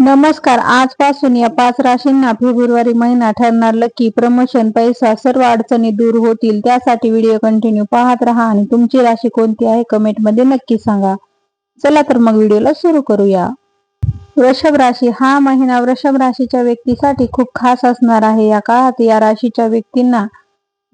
नमस्कार. आजपासून या पाच राशींना फेब्रुवारी महिना ठरणार. लकी प्रमोशन पैसा सर्व अडचणी दूर होतील. त्यासाठी व्हिडिओ कंटिन्यू पाहत राहा आणि तुमची राशी कोणती आहे कमेंटमध्ये नक्की सांगा. चला तर मग व्हिडिओला सुरू करूया. वृषभ राशी. हा महिना वृषभ राशीच्या व्यक्तीसाठी खूप खास असणार आहे. या काळात या राशीच्या व्यक्तींना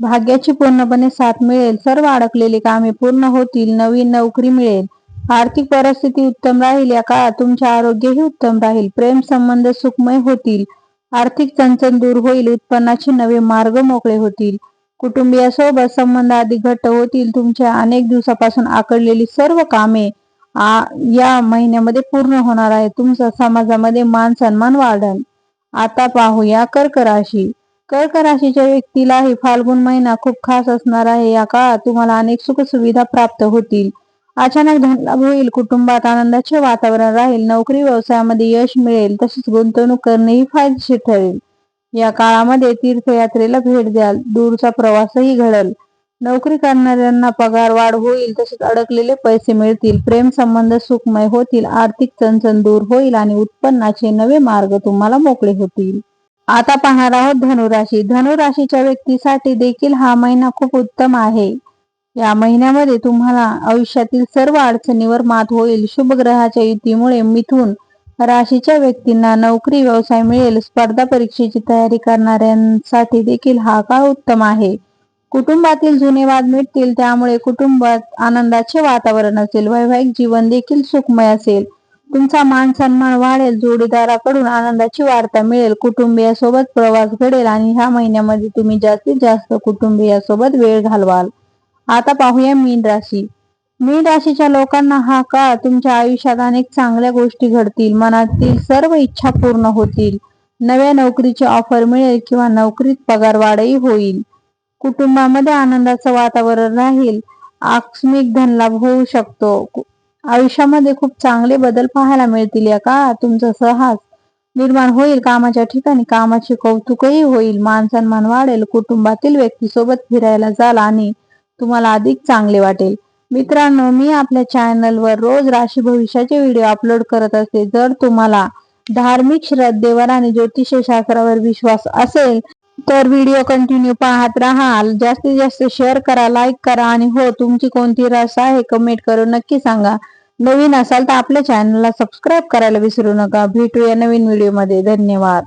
भाग्याची पूर्णपणे साथ मिळेल. सर्व अडकलेली कामे पूर्ण होतील. नवीन नोकरी मिळेल. आर्थिक परिस्थिती उत्तम राहील या काळात तुमचे आरोग्यही उत्तम राहील. प्रेम संबंध सुखमय होतील. आर्थिक चणचण दूर होईल. उत्पन्नाचे नवे मार्ग मोकळे होतील. कुटुंबियासोबत संबंध अधिक घट्ट होतील. तुमच्या अनेक दिवसापासून आकडलेली सर्व कामे या महिन्यामध्ये पूर्ण होणार आहे तुमचा समाजामध्ये मान सन्मान वाढेल. आता पाहूया कर्क राशी कर्क राशीच्या व्यक्तीलाही फाल्गुन महिना खूप खास असणार आहे. या काळात तुम्हाला अनेक सुखसुविधा प्राप्त होतील. अचानक धनलाभ होईल कुटुंबात आनंदाचे वातावरण राहील नोकरी व्यवसायामध्ये यश मिळेल तसेच गुंतवणूक करणेही फायदेशीर ठरेल. या काळामध्ये तीर्थयात्रेला भेट द्याल दूरचा प्रवासही घडल. नोकरी करणाऱ्यांना पगार वाढ होईल तसेच अडकलेले पैसे मिळतील प्रेम संबंध सुखमय होतील आर्थिक चणचण दूर होईल आणि उत्पन्नाचे नवे मार्ग तुम्हाला मोकळे होतील. आता पाहणार आहोत धनुराशी. धनुराशीच्या व्यक्तीसाठी देखील हा महिना खूप उत्तम आहे. या महिन्यामध्ये तुम्हाला आयुष्यातील सर्व अडचणीवर मात होईल. शुभ ग्रहाच्या युतीमुळे मिथून राशीच्या व्यक्तींना नोकरी व्यवसाय मिळेल. स्पर्धा परीक्षेची तयारी करणाऱ्यांसाठी देखील हा काळ उत्तम आहे. कुटुंबातील जुने वाद मिटतील. त्यामुळे कुटुंबात आनंदाचे वातावरण असेल. वैवाहिक जीवन देखील सुखमय असेल. तुमचा मान सन्मान वाढेल. जोडीदाराकडून आनंदाची वार्ता मिळेल. कुटुंबियासोबत प्रवास घडेल आणि ह्या महिन्यामध्ये तुम्ही जास्तीत जास्त कुटुंबियासोबत वेळ घालवाल. आता पाहूया मीन राशी. मीन राशीच्या लोकांना हा काळ तुमच्या आयुष्यात अनेक चांगल्या गोष्टी घडतील. मनातील सर्व इच्छा पूर्ण होतील. नव्या नोकरीची ऑफर मिळेल किंवा नोकरीत पगार वाढही होईल. कुटुंबामध्ये आनंदाचं वातावरण राहील. आकस्मिक धनलाभ होऊ शकतो. आयुष्यामध्ये खूप चांगले बदल पाहायला मिळतील या काळात तुमचा सहज निर्माण होईल. कामाच्या ठिकाणी कामाचे कौतुकही होईल. मान सन्मान वाढेल. कुटुंबातील व्यक्तीसोबत फिरायला जाल आणि तुम्हाला अधिक चांगले वाटेल. मित्रांनो मी आपल्या चॅनलवर रोज राशी भविष्याचे व्हिडिओ अपलोड करत असते. जर तुम्हाला धार्मिक श्रद्धेवर आणि ज्योतिषशास्त्रावर विश्वास असेल तर व्हिडिओ कंटिन्यू पाहत राहाल जास्तीत जास्त शेअर करा लाईक करा आणि हो तुमची कोणती रस आहे कमेंट करून नक्की सांगा. नवीन असाल तर आपल्या चॅनलला सबस्क्राईब करायला विसरू नका. भेटूया नवीन व्हिडिओमध्ये. धन्यवाद.